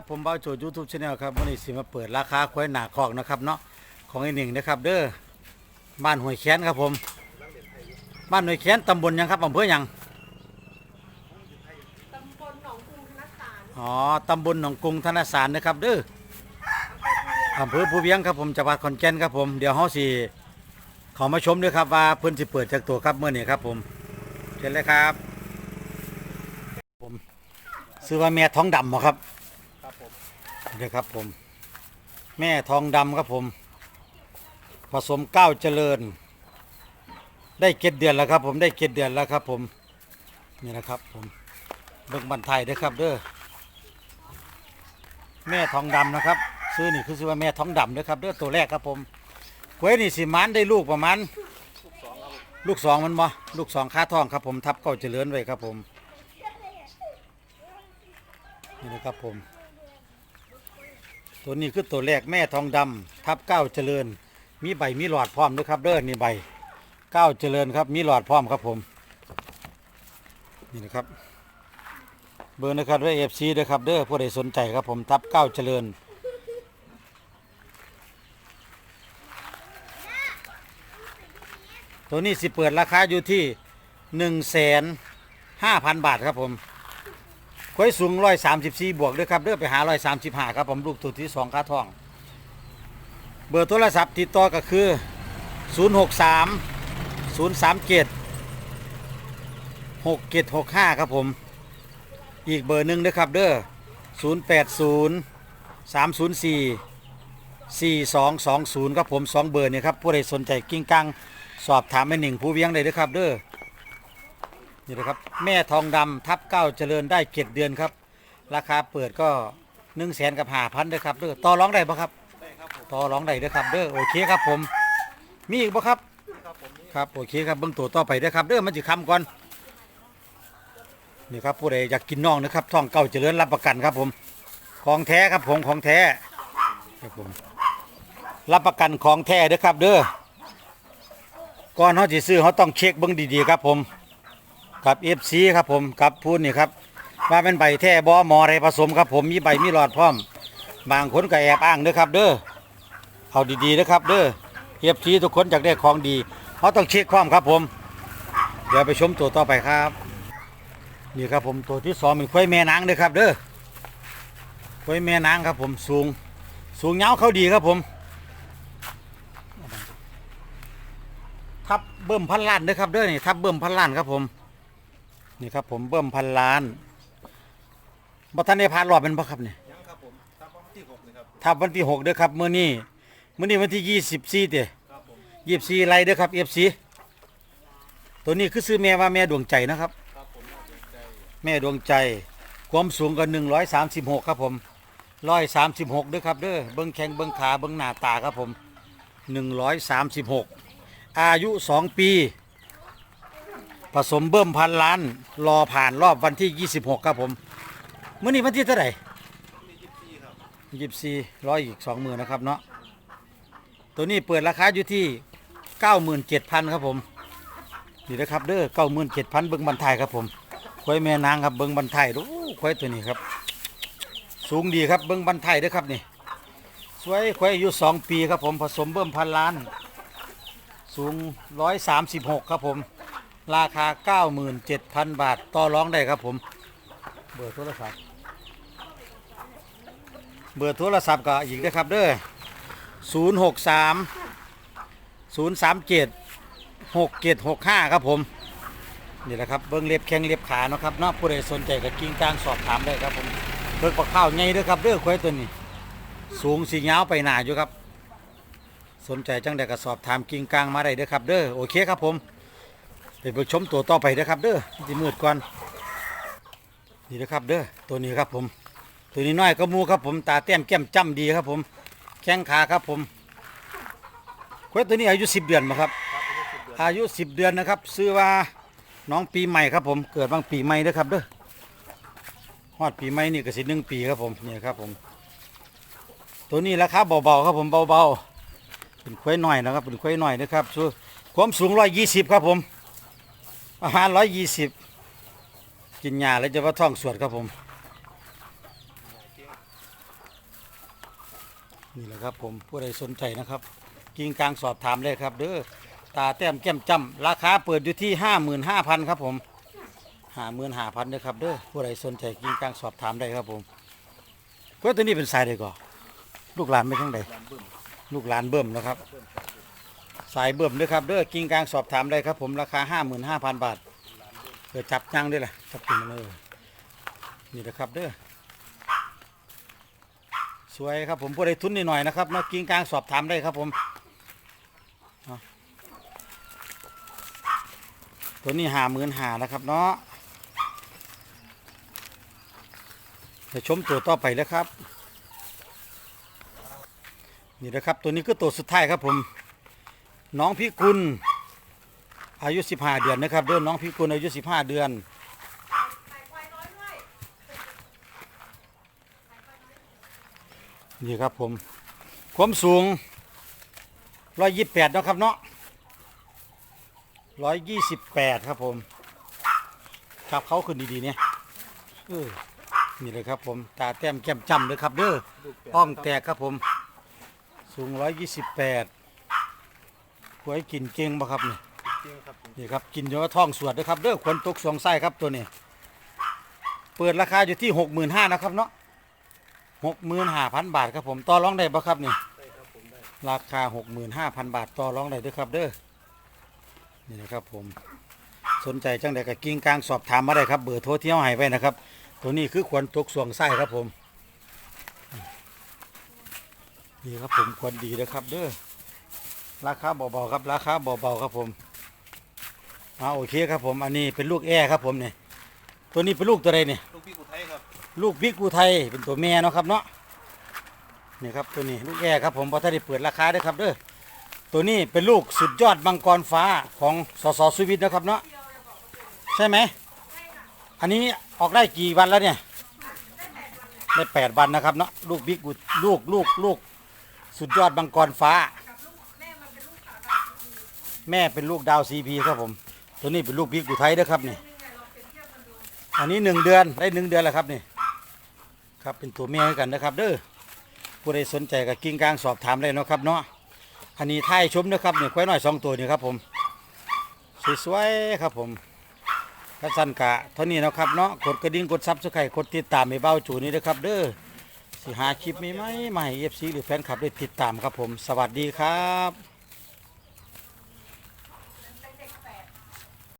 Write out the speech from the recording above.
บผมบ่าวโจยูทูบชาแนลครับวันนี้สิมาเปิดราคาควายหนาคอกนะครับเนาะของไอ้หนึ่งนะครับ เด้อบ้านห้วยแค้นครับผม บ้านห้วยแค้นตำบลหยังครับอำเภอหยังตำบลหนองกรุงธนสารอ๋อตำบลหนองกรุงธนสารนะครับ เด้ออำเภอภูเวียงครับผมจังหวัดขอนแก่นครับผมเดี๋ยวเฮาสิขอมาชมด้วยครับว่าเพิ่นสิเปิดจากตัวครับเมื่อนี้ครับผมเชิญเลยครับ ผมซื้อว่าแม่ท้องดำเหรอครับครับผม เดี๋ยวครับผม แม่ทองดำครับผม ผสมก้าวเจริญ ได้เก็ดเดือนแล้วครับ ผมได้เก็ดเดือนแล้วครับ ผมนี่นะครับผมเบิ่งบันไทยเด้อครับเด้อแม่ทองดำนะครับ ซื้อนี่คือซื้อว่าแม่ทองดำเด้อครับเด้อตัวแรกครับผมกล้วยนี่สิมันได้ลูกประมาณลูกสองครับผมลูกสองมันบ่ลูกสองค่าทองครับผมทับเก้าเจริญไว้ครับผมนี่นะครับผม ตัวนี้คือตัวแรกแม่ทองดำทับเก้าเจริญ มีใบมีหลอดพร้อมด้วยครับเด้อนี่ใบเก้าเจริญครับ มีหลอดพร้อมครับผม นี่นะครับ เบอร์นะครับด้วยเอฟซีด้วยครับเด้อผู้ใดสนใจครับผมทับเก้าเจริญตัวนี้สิเปิดราคาอยู่ที่หนึ่งแสนห้าพันบาทครับผม ควยสูงร้อยสามสิบสี่บวกด้วยครับเด้อไปหาร้อยสามสิบห้าครับผมลูกตัวที่สองค่าทอง เบอร์โทรศัพท์ติดต่อก็คือศูนย์หกสามศูนย์สามเจ็ดหกเจ็ดหกห้าครับผม อีกเบอร์หนึ่งนะครับเด้อศูนย์แปดศูนย์สามศูนย์สี่สี่สองสองศูนย์ครับผมสองเบอร์เนี่ยครับผู้ใดสนใจกิ้งกังสอบถามแม่หนึ่งผู้เวียงได้เด้อครับเด้อ นี่นะครับ แม่ทองดำทับเก้าเจริญได้เจ็ดเดือนครับ ราคาเปิดก็หนึ่งแสนกับห้าพันเด้อครับเด้อต่อร้องได้ปะครับได้ครับผมต่อร้องได้เด้อครับเด้อโอเคครับผม มีอีกปะครับครับผมนี่ครับโอเคครับเบื้องตัวต่อไปเด้อครับเด้อมันจะคำก่อนนี่ครับผู้ใดอยากกินน่องนะครับท้องเก่าเจริญรับประกันครับผม ของแท้ครับผมของแท้ครับผมรับประกันของแท้เด้อครับ เด้อก่อนเขาจะซื้อเขาต้องเช็คเบิ้งดีๆครับผม กับ FC ครับผมกับพูดนี่ครับว่าเป็นใบแท้บอหมออะไรผสมครับผมมีใบมีหลอดพร้อม บางคนก็แอบอ้างเด้อครับ เด้อเอาดีๆเด้อครับ เด้อ FC ทุกคนอยากได้ของดีเขาต้องเช็คความครับผม เดี๋ยวไปชมตัวต่อไปครับนี่ครับผมตัวที่สองเป็นควายแม่นางเด้อครับ เด้อควายแม่นางครับผมสูง สูงเงาเขาดีครับผมทับเบิ่มพันล้านเด้อครับเด้อนี่ทับเบิ่มพันล้านครับผม นี่ครับผมเบิ่มพันล้านบัทันได้ผ่านรอบเป็นปะครับเนี่ยยังครับผมตามวันที่หกนะครับทับวันที่หกเด้อครับมื้อนี้มื้อนี้วันที่ยี่สิบสี่เด้ครับผมยี่สิบสี่ไรเด้อครับเอฟซีตัวนี้คือซื้อแม่ว่าแม่ดวงใจนะครับครับผมน่าสนใจแม่ดวงใจความสูงก็หนึ่งร้อยสามสิบหกครับผมร้อยสามสิบหกเด้อครับเด้อเบิ้งแข้งเบิ้งขาเบิ้งหน้าตาครับผมหนึ่งร้อยสามสิบหกอายุสองปี ผสมเบิ่มพันล้าน รอผ่านรอบวันที่ 26 ครับผมเมื่อนี้วันที่เท่าไหร่มียิปซีครับยี่สี่ร้อยอีกสองหมื่นนะครับเนาะตัวนี้เปิดราคาอยู่ที่97,000ครับผมนี่นะครับเด้อ97,000เจ็ดพันเบิ้งบันไทยครับผมควายแม่นางครับเบิ้งบันไทยดูควายตัวนี้ครับ สูงดีครับเบิ้งบันไทยด้อครับนี่สวยควายอายุสองปีครับผมผสมเบิ่มพันล้าน สูง136ครับผม ราคา 97,000 บาท ต่อรองได้ครับผม เบอร์โทรศัพท์ เบอร์โทรศัพท์ก็อีกนะครับเด้อ063 037 6765 ครับผม นี่แหละครับ เบิ้งเล็บแข้งเล็บขาเนาะครับเนาะผู้ใดสนใจก็กิ้งกลางสอบถามได้ครับผมเบิกปลาข้าวใหญ่เด้อครับเด้อควายตัวนี้ สูงสีเงาไปหนาอยู่ครับ สนใจจังใดก็สอบถามกิ้งกลางมาได้เด้อครับเด้อโอเคครับผม ไปเบิกชมตัวต่อไปเด้อครับเด้อที่มืดก่อนนี่นะครับเด้อตัวนี้ครับผม ตัวนี้น้อยก็มูครับผมตาแต้มแก้มจ้ำดีครับผม แข้งขาครับผมควายตัวนี้อายุ 10 เดือนมาครับครับอายุสิบเดือนอายุ 10 เดือนนะครับซื้อว่าน้องปีใหม่ครับผมเกิดบางปีใหม่เด้อครับเด้อฮอดปีใหม่นี่ก็สิหนึ่งปีครับผมนี่ครับผม ตัวนี้ราคาเบาๆครับผมเบาๆเป็นควายหน่อยนะครับเป็นควายหน่อยนะครับสูความสูงร้อยยี่สิบครับผม ประมาณร้อยยี่สิบกินหญ้าแล้วจะว่าท้องสวดครับผม นี่แหละครับผมผู้ใดสนใจนะครับ กิงกลางสอบถามเลยครับ เด้อตาแต้มแก้มจ้ำราคาเปิดอยู่ที่ห้าหมื่นห้าพันครับผมห้าหมื่นห้าพันเด้อครับเด้อผู้ใดสนใจกิงกลางสอบถามได้ครับผมกล้วยตัวนี้เป็นสายใดก่อนลูกหลานไม่ทั้งใดร้านลูกหลานเบิ่มนะครับ สายเบิ่มด้วยครับเด้อกิงกลางสอบถามได้ครับ ผมราคาห้าหมื่นห้าพันบาทเดี๋ยวจับยังด้วยล่ะจับกินมาเลยนี่นะครับเด้อสวยครับผมผู้ใดทุนนิดหน่อยนะครับเนากิงกลางสอบถามได้ครับผมตัวนี้หาหมื่นหานะครับเนาะเดี๋ยวชมตัวต่อไปแล้วครับ นี่นะครับตัวนี้คือตัวสุดท้ายครับผม น้องพิกุลอายุ15 เดือนนะครับเดือนน้องพิกุลอายุ 15 เดือนไข่ควายน้อยด้วยนี่ครับผม ความสูง 128นะครับเนาะ128 ครับผมครับเขาขึ้นดีๆเนี่ยเออนี่เลยครับผม ตาแต้มแก้มจำเลยครับเด้อลูกแปดอ้องแตกครับผม สูง 128 หวยกินเก่งบ่ครับนี่จริงครับผมนี่ครับกินจนว่าท้องสวดนะครับเด้อขนตกสวงไส้ครับตัวนี้ เปิดราคาอยู่ที่หกหมื่นห้านะครับเนาะหกหมื่นห้าพันบาทครับผมต่อรองได้บ่ครับนี่ ได้ครับผมได้ราคาหกหมื่นห้าพันบาทต่อรองได้เด้วยครับเด้อนี่นะครับผมสนใจจังใดก็กิ้งกลางสอบถามมาได้ครับ เบอร์โทรที่เอาให้ไว้นะครับ ตัวนี้คือขวัญตกสวงไส้ครับผมนี่ครับผมควรดีนะครับเด้อ ราคาเบาๆครับ ราคาเบาๆครับผมเอาโอเคครับผม อันนี้เป็นลูกแอร์ครับผมเนี่ยตัวนี้เป็นลูกตัวใดเนี่ยลูกพี่กุไทยครับลูกบิ๊กอูไทยเป็นตัวแม่เนาะครับเนาะนี่ครับตัวนี้ลูกแอร์ครับผมพอถ้าได้เปิดราคาด้วยครับเด้อตัวนี้เป็นลูกสุดยอดมังกรฟ้าของสสสุวิทย์นะครับเนาะใช่ไหมอันนี้ออกได้กี่วันแล้วเนี่ยได้แปดวันนะครับเนาะลูกบิ๊กอูลูกลูกลูกสุดยอดมังกรฟ้า แม่เป็นลูกดาวซีพีครับผม ตัวนี้เป็นลูกบิ๊กอูไทยนะครับนี่ อันนี้หนึ่งเดือนได้หนึ่งเดือนแล้วครับนี่ ครับเป็นตัวเมียกันนะครับ เด้อผู้ใดสนใจกับกิ้งกลางสอบถามได้เนาะครับเนาะ อันนี้ท้ายชมนะครับเนี่ยควายน้อยสองตัวนี่ครับผม สวยๆครับผมกระสันกะเท่านี้นะครับเนาะ กดกระดิ่งกดซับสไครต์กดติดตามให้เบ้าจูนี่นะครับเด้อสิหาคลิปใหม่ๆมาให้เอฟซีหรือแฟนคลับได้ติดตามครับผม สวัสดีครับ